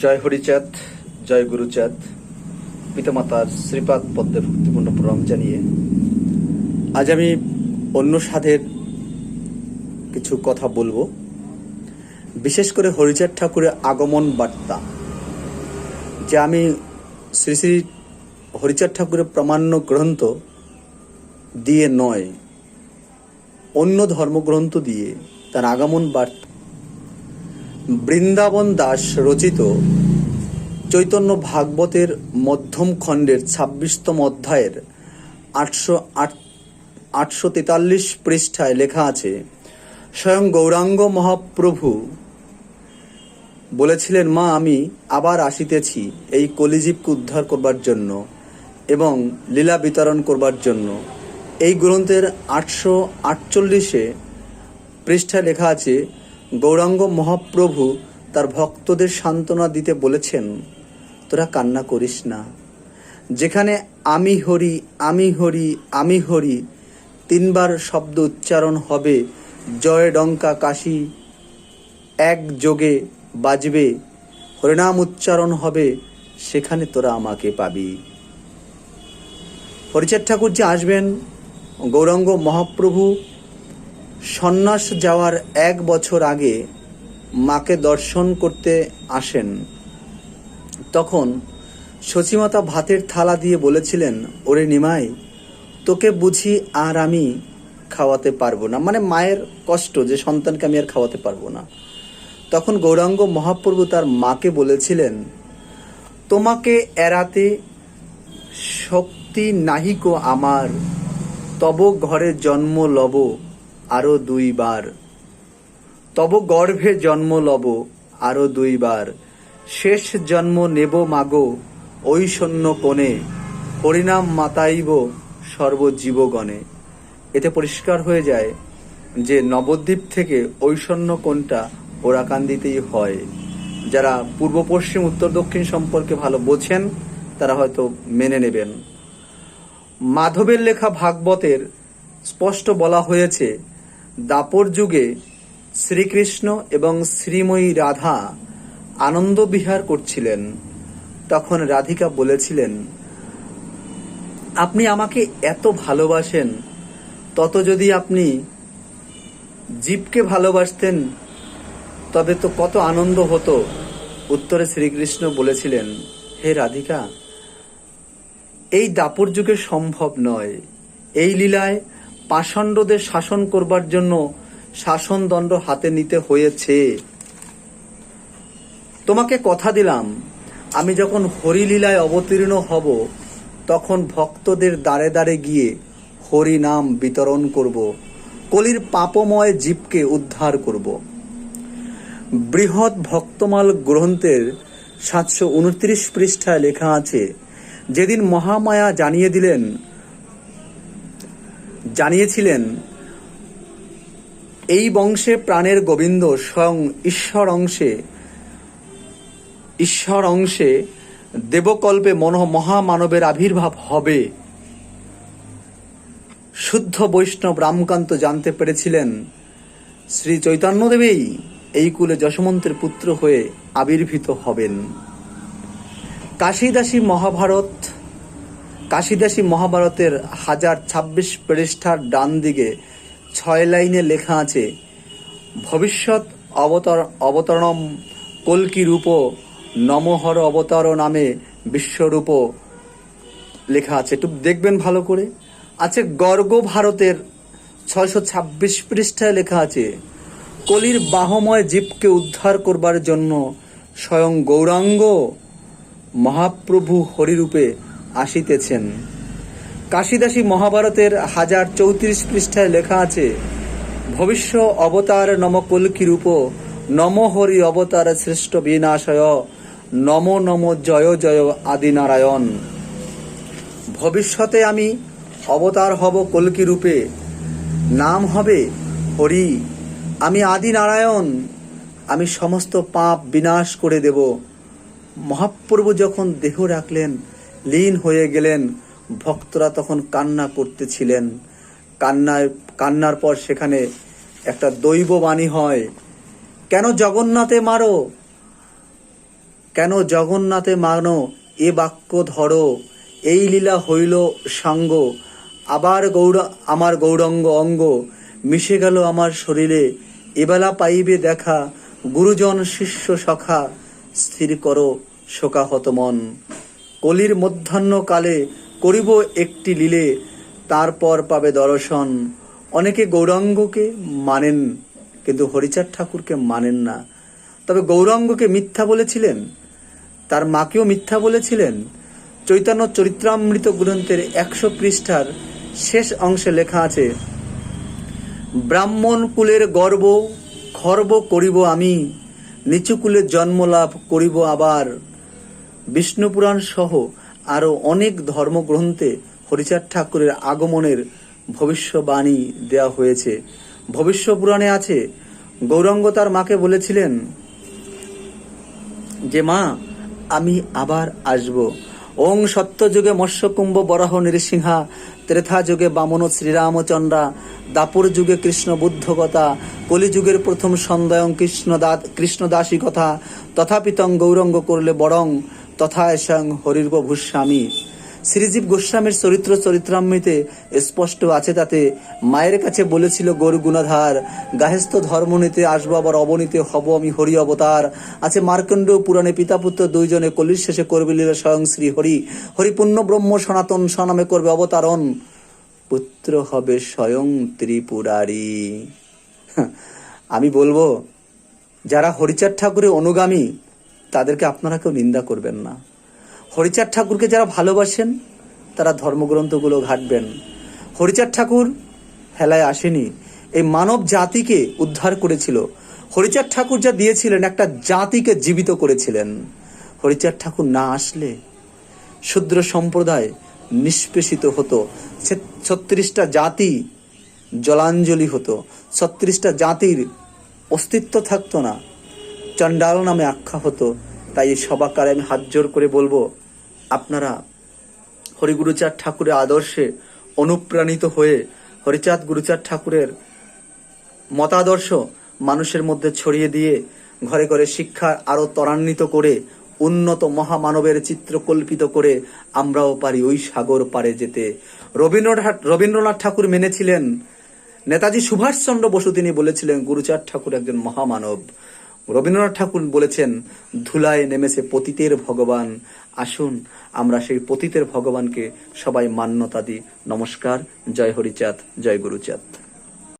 জয় হরিচাঁদ, জয় গুরুচাঁদ। পিতামাতার শ্রীপাদ পদ্মে ভক্তিপূর্ণ প্রণাম জানিয়ে আজ আমি অন্য সাধের কিছু কথা বলব। বিশেষ করে হরিচাঁদ ঠাকুরের আগমন বার্তা, যে আমি শ্রী শ্রী হরিচাঁদ ঠাকুরের প্রামাণ্য গ্রন্থ দিয়ে নয়, অন্য ধর্মগ্রন্থ দিয়ে তার আগমন বার্তা বৃন্দাবন দাস রচিত চৈতন্য ভাগবতের মধ্যম খণ্ডের ছাব্বিশতম অধ্যায়ের আটশো আট, আটশো তেতাল্লিশ পৃষ্ঠায় লেখা আছে, স্বয়ং গৌরাঙ্গ মহাপ্রভু বলেছিলেন, মা, আমি আবার আসিতেছি এই কলিজীবকে উদ্ধার করবার জন্য এবং লীলা বিতরণ করবার জন্য। এই গ্রন্থের আটশো আটচল্লিশে পৃষ্ঠায় লেখা আছে গৌরাঙ্গ মহাপ্রভু তার ভক্তদের সান্ত্বনা দিতে বলেছেন, তোরা কান্না করিস না। যেখানে আমি হরি আমি হরি আমি হরি, তিনবার শব্দ উচ্চারণ হবে, জয় ডঙ্কা কাশি, এক যোগে বাজবে, হরিনাম উচ্চারণ হবে, সেখানে তোরা আমাকে পাবি। হরিচাঁদ ঠাকুর যে আসবেন, গৌরাঙ্গ মহাপ্রভু সন্ন্যাস যাওয়ার এক বছর আগে মাকে দর্শন করতে আসেন। তখন সচিমাতা ভাতের থালা দিয়ে বলেছিলেন, ওরে নিমাই, তোকে বুঝি আর আমি খাওয়াতে পারব না। মানে মায়ের কষ্ট যে সন্তানকে আমি আর খাওয়াতে পারব না। তখন গৌরাঙ্গ মহাপ্রভু তার মাকে বলেছিলেন, তোমাকে এড়াতে শক্তি নাহিকো আমার, তব ঘরে জন্ম লব আরও দুইবার। তব গর্ভে জন্ম লব আরও দুইবার। শেষ জন্ম নেব মাগো ঐশন্য কোণে। হরিনাম মাতাইব সর্বজীবগণে। এতে পরিষ্কার হয়ে যায় যে নবদ্বীপ থেকে ঐশন্য কোণটা ওরাকান্দিতেই হয়। যারা পূর্ব, পশ্চিম, উত্তর, দক্ষিণ সম্পর্কে ভালো বোঝেন, তারা হয়তো মেনে নেবেন। মাধবের লেখা ভাগবতের স্পষ্ট বলা হয়েছে দাপর যুগে শ্রীকৃষ্ণ এবং শ্রীময়ী রাধা আনন্দ বিহার করছিলেন। তখন রাধিকা বলেছিলেন, আপনি আমাকে এত ভালোবাসেন, তত যদি আপনি জীবকে ভালোবাসতেন, তবে তো কত আনন্দ হতো। উত্তরে শ্রীকৃষ্ণ বলেছিলেন, হে রাধিকা, এই দাপর যুগে সম্ভব নয়। এই লীলায় পাষণ্ডদের শাসন করবার জন্য শাসনদণ্ড হাতে নিতে হয়েছে। তোমাকে কথা দিলাম, আমি যখন হরিলীলায় অবতীর্ণ হব, তখন ভক্তদের দ্বারে দ্বারে গিয়ে হরি নাম বিতরণ করব, কলির পাপময় জীবকে উদ্ধার করব। বৃহৎ ভক্তমাল গ্রন্থের সাতশো উনত্রিশ পৃষ্ঠায় লেখা আছে, যেদিন মহামায়া জানিয়ে দিলেন জানিয়েছিলেন, এই বংশে প্রাণের গোবিন্দ স্বয়ং ঈশ্বর অংশে ঈশ্বর অংশে দেবকল্পে মন মহামানবের আবির্ভাব হবে। শুদ্ধ বৈষ্ণব রামকান্ত জানতে পেরেছিলেন, শ্রী চৈতন্যদেবেই এই কুলে যশমন্তের পুত্র হয়ে আবির্ভূত হবেন। কাশীদাসী মহাভারত কাশীদাসী মহাভারতের হাজার ছাব্বিশ পৃষ্ঠার ডান দিকে ছয় লাইনে লেখা আছে, ভবিষ্যৎ অবতর, অবতরণম কল্কি রূপ নমহর অবতার নামে বিশ্বরূপ লেখা আছে। একটু দেখবেন ভালো করে। আছে গর্গ ভারতের ছয়শো ছাব্বিশ পৃষ্ঠায় লেখা আছে, কলির বাহময় জীবকে উদ্ধার করবার জন্য স্বয়ং গৌরাঙ্গ মহাপ্রভু হরিরূপে আসিতেছেন। কাশীদাসী মহাভারতের হাজার চৌত্রিশ পৃষ্ঠায় লেখা আছে, ভবিষ্য অবতার নম কলকি রূপ, নম হরি অবতার শ্রেষ্ঠ বিনাশয়, নম নম জয় জয় আদিনারায়ণ। ভবিষ্যতে আমি অবতার হব কলকি রূপে, নাম হবে হরি। আমি আদি নারায়ণ আমি সমস্ত পাপ বিনাশ করে দেব। মহাপ্রভু যখন দেহ রাখলেন লীন হয়ে গেলেন। ভক্তরা তখন কান্না করতেছিলেন। কান্নায়, কান্নার পর সেখানে একটা দৈব বাণী হয়, কেন জগন্নাথে মারো? কেন জগন্নাথে মানো? এ বাক্য ধরো, এই লীলা হইল সাঙ্গ। আবার গৌর, আমার গৌরঙ্গ অঙ্গ, মিশে গেল আমার শরীরে। এবেলা পাইবে দেখা, গুরুজন শিষ্য সখা, স্থির করো শোকাহত মন। কলির মধ্যাহ্ন কালে করিব একটি লীলে, তারপর পাবে দর্শন। অনেকে গৌরাঙ্গকে মানেন, কিন্তু হরিচাঁদ ঠাকুরকে মানেন না। তবে গৌরাঙ্গকে মিথ্যা বলেছিলেন, তার মাকেও মিথ্যা বলেছিলেন। চৈতন্য চরিত্রামৃত গ্রন্থের একশো পৃষ্ঠার শেষ অংশে লেখা আছে, ব্রাহ্মণ কুলের গর্ব খর্ব করিব আমি, নিচু কুলের জন্মলাভ করিব আবার। বিষ্ণুপুরাণ সহ আরও অনেক ধর্মগ্রন্থে হরিচাঁদ ঠাকুরের আগমনের ভবিষ্যবাণী দেওয়া হয়েছে। ভবিষ্য পুরাণে আছে, গৌরাঙ্গ তার মাকে বলেছিলেন যে, মা, আমি আবার আসব। ওং সত্যযুগে মৎস্যকুম্ভ বরাহ নৃসিংহা, ত্রেথা যুগে বামন শ্রীরামচন্দ্রা, দাপুর যুগে কৃষ্ণ বুদ্ধকথা কলিযুগের প্রথম সন্দেয়ং কৃষ্ণদা, কৃষ্ণদাসী কথা তথাপিতং গৌরঙ্গ করলে বরং তথা স্বয়ং হরির্ব ভূস্বামী শ্রীজীব গোস্বামীর চরিত্র চরিত্রামৃতে স্পষ্ট আছে তাতে, মায়ের কাছে বলেছিল, গরু গুণাধার, গাহেস্থ ধর্ম নিতে আসব আবার অবনীতে হব আমি হরি অবতার। আছে মার্কণ্ড পুরাণে পিতা পুত্র দুইজনে কলির শেষে করবে লীলা স্বয়ং শ্রী হরি হরিপূর্ণ ব্রহ্ম সনাতন স্বনামে করবে অবতারণ। পুত্র হবে স্বয়ং ত্রিপুরারি। আমি বলব, যারা হরিচাঁদ ঠাকুরের অনুগামী তাদেরকে আপনারা কেউ নিন্দা করবেন না। হরিচাঁদ ঠাকুরকে যারা ভালোবাসেন, তারা ধর্মগ্রন্থগুলো ঘাটবেন। হরিচাঁদ ঠাকুর হেলায় আসেনি, এই মানব জাতিকে উদ্ধার করেছিল। হরিচাঁদ ঠাকুর যা দিয়েছিলেন, একটা জাতিকে জীবিত করেছিলেন। হরিচাঁদ ঠাকুর না আসলে শূদ্র সম্প্রদায় নিষ্পেষিত হতো। ছত্রিশটা জাতি জলাঞ্জলি হতো। ছত্রিশটা জাতির অস্তিত্ব থাকতো না। চণ্ডাল নামে আখ্যা হতো। তাই এই সবাকারে আমি হাত জোর করে বলব, আপনারা হরিগুরুচাঁদ ঠাকুরের আদর্শে অনুপ্রাণিত হয়ে হরিচাঁদ গুরুচাঁদ ঠাকুরের মতাদর্শ মানুষের মধ্যে ছড়িয়ে দিয়ে ঘরে ঘরে শিক্ষা আরও ত্বরান্বিত করে, উন্নত মহামানবের চিত্র কল্পিত করে আমরাও পারি ওই সাগর পারে যেতে। রবীন্দ্রনাথ রবীন্দ্রনাথ ঠাকুর মেনেছিলেন, নেতাজি সুভাষচন্দ্র বসু তিনি বলেছিলেন, গুরুচাঁদ ঠাকুর একজন মহামানব। রবীন্দ্রনাথ ঠাকুর বলেছেন, ধুলায় নেমেছে পতিতের ভগবান। আসুন, আমরা সেই পতিতের ভগবানকে সবাই মান্যতা দিই। নমস্কার, জয় হরিচাঁদ, জয় গুরুচাঁদ।